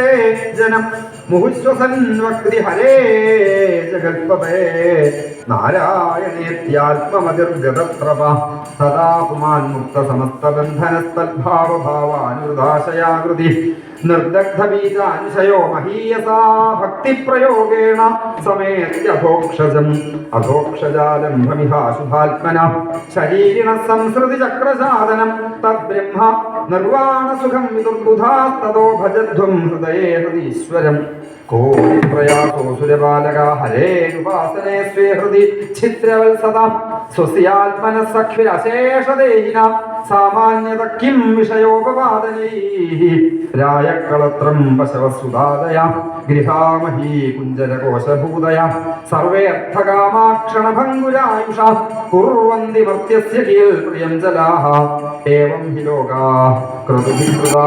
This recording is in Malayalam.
തേ ജനം മുഹുശ്വസൻ വക്തി ഹരേ ജഗൽപതേ നാരായണേത്യാത്മമതിർഗതപ്രഭ സദാ പുമാൻ മുക്ത സമസ്ത ബന്ധനസ്തദ്ഭാവഭാവാനുദാശയാകൃതി നിർദഗ്ധബീജാനുശയോ മഹീയസാ ഭക്തിപ്രയോഗേണ സമേത്യഭോക്ഷജം അഭോക്ഷജാലംഭമിഹാശുഭാത്മന ശരീരിണ സംസൃതി ചക്രസാധനം തദ്ബ്രഹ്മ നിർവാണസുഖം വിദുർബുധാസ്തോ ഭജധ്വം ഹൃദയേ ഹൃദീശ്വരം. കോടിപ്രയാസോസുരബാലക ഹരേരുപാസനേ സ്വേ ഹൃദി. ഛിദ്രവത്സതാ സ്വസ്യാത്മന സഖ്വിരശേഷദേഹിന സാമാന്യത കിം വിഷയോപവാദനൈ? രായക്കളത്രം പശവസുതാദയ ഗൃഹാമഹീ കുഞ്ചരകോശഭൂതയ സർവേ അർത്ഥകാമാക്ഷണഭംഗുരായുഷ കുർവന്തി വർത്യസ്യ കീൽ പ്രിയം ജലാഹ ഏവം ഹി ലോകാ ക്രതുഭികൃതാ